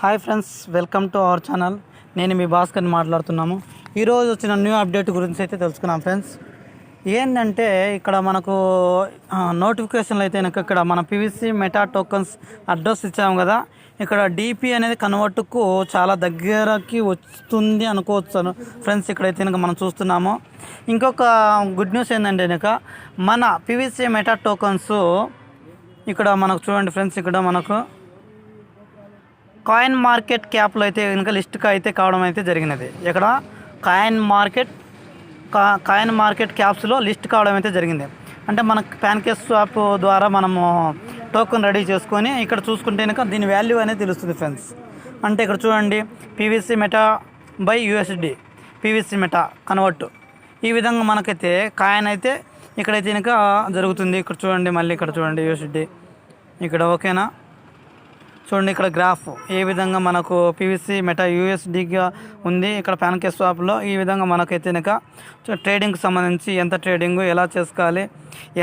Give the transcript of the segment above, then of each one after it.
Hi friends welcome to our channel. నేను మీ భాస్కర్ని మాట్లాడుతున్నాము. ఈరోజు వచ్చిన న్యూ అప్డేట్ గురించి అయితే తెలుసుకున్నాం ఫ్రెండ్స్. ఏంటంటే ఇక్కడ మనకు నోటిఫికేషన్లు అయితే కనుక ఇక్కడ మన పివిసి మెటా టోకన్స్ అడ్రస్ ఇచ్చాము కదా. ఇక్కడ డిపి అనేది కన్వర్ట్కు చాలా దగ్గరకి వస్తుంది అనుకోవచ్చు ఫ్రెండ్స్ ఇక్కడైతే కనుక మనం చూస్తున్నాము. ఇంకొక గుడ్ న్యూస్ ఏంటంటే కనుక మన పివిసి మెటా టోకన్స్ ఇక్కడ మనకు చూడండి ఫ్రెండ్స్ ఇక్కడ మనకు కాయిన్ మార్కెట్ క్యాప్లో అయితే కనుక లిస్ట్కి అయితే కావడం అయితే జరిగినది. ఇక్కడ కాయిన్ మార్కెట్ కా కాయిన్ మార్కెట్ క్యాప్స్లో లిస్ట్ కావడం అయితే జరిగింది. అంటే మన ప్యాన్కేస్ షాప్ ద్వారా మనము టోకెన్ రెడీ చేసుకొని ఇక్కడ చూసుకుంటే కనుక దీని వాల్యూ అనేది తెలుస్తుంది ఫ్రెండ్స్. అంటే ఇక్కడ చూడండి PVC meta by USD PVC meta convert. ఈ విధంగా మనకైతే కాయిన్ అయితే ఇక్కడైతే కనుక జరుగుతుంది. ఇక్కడ చూడండి మళ్ళీ ఇక్కడ చూడండి యూఎస్డి. ఇక్కడ ఓకేనా? చూడండి ఇక్కడ గ్రాఫ్. ఏ విధంగా మనకు పివిసి మెటా యూఎస్డిగా ఉంది. ఇక్కడ ప్యాన్కే స్వాప్లో ఈ విధంగా మనకైతే కనుక ట్రేడింగ్కి సంబంధించి ఎంత ట్రేడింగ్ ఎలా చేసుకోవాలి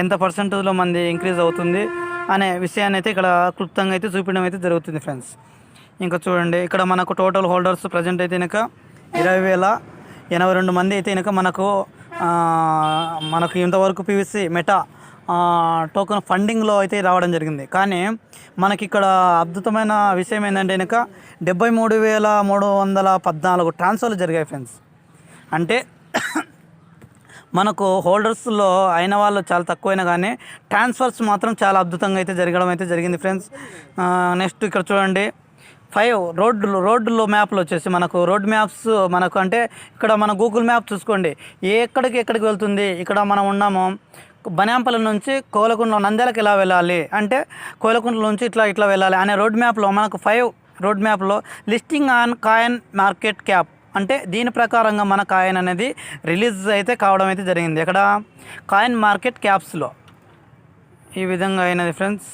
ఎంత పర్సెంటేజ్లో మంది ఇంక్రీజ్ అవుతుంది అనే విషయాన్ని అయితే ఇక్కడ క్లుప్తంగా అయితే చూపించడం అయితే జరుగుతుంది ఫ్రెండ్స్ ఇంకా చూడండి ఇక్కడ మనకు టోటల్ హోల్డర్స్ ప్రజెంట్ అయితే కనుక ఇరవై వేల ఎనభై రెండు మంది అయితే కనుక మనకు మనకు ఇంతవరకు పివిసి మెటా టోకెన్ ఫండింగ్లో అయితే రావడం జరిగింది. కానీ మనకి ఇక్కడ అద్భుతమైన విషయం ఏంటంటే కనుక డెబ్బై మూడు వేల మూడు వందల పద్నాలుగు ట్రాన్స్ఫర్లు జరిగాయి ఫ్రెండ్స్ అంటే మనకు హోల్డర్స్లో అయిన వాళ్ళు చాలా తక్కువైనా కానీ ట్రాన్స్ఫర్స్ మాత్రం చాలా అద్భుతంగా అయితే జరగడం అయితే జరిగింది ఫ్రెండ్స్ నెక్స్ట్ ఇక్కడ చూడండి. ఫైవ్ రోడ్లు రోడ్లు మ్యాప్లు వచ్చేసి మనకు రోడ్ మ్యాప్స్ మనకు అంటే ఇక్కడ మన గూగుల్ మ్యాప్ చూసుకోండి. ఎక్కడికి ఎక్కడికి వెళ్తుంది? ఇక్కడ మనం ఉన్నాము. బనాంపల నుంచి కోలకుండ నంద్యాలకు ఎలా వెళ్ళాలి అంటే కోలకుండ నుంచి ఇట్లా ఇట్లా వెళ్ళాలి అనే రోడ్ మ్యాప్లో మనకు ఫైవ్ రోడ్ మ్యాప్లో listing on coin market cap అంటే దీని ప్రకారంగా మన కాయిన్ అనేది రిలీజ్ అయితే కావడం అయితే జరిగింది. ఇక్కడ కాయిన్ మార్కెట్ క్యాప్స్లో ఈ విధంగా అయినది ఫ్రెండ్స్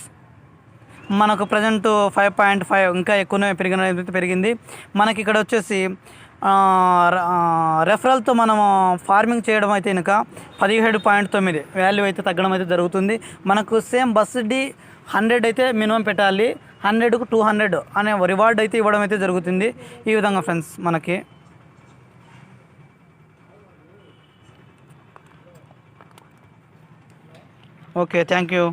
మనకు ప్రజెంట్ ఫైవ్ పాయింట్ ఫైవ్ ఇంకా ఎక్కువనే పెరిగిన పెరిగింది. మనకి ఇక్కడ వచ్చేసి రెఫరల్తో మనము ఫార్మింగ్ చేయడం అయితే కనుక పదిహేడు పాయింట్ తొమ్మిది వాల్యూ అయితే తగ్గడం అయితే జరుగుతుంది. మనకు సేమ్ బస్ డి హండ్రెడ్ అయితే మినిమం పెట్టాలి. హండ్రెడ్కు టూ హండ్రెడ్ అనే రివార్డ్ అయితే ఇవ్వడం అయితే జరుగుతుంది. ఈ విధంగా ఫ్రెండ్స్ మనకి. Okay thank you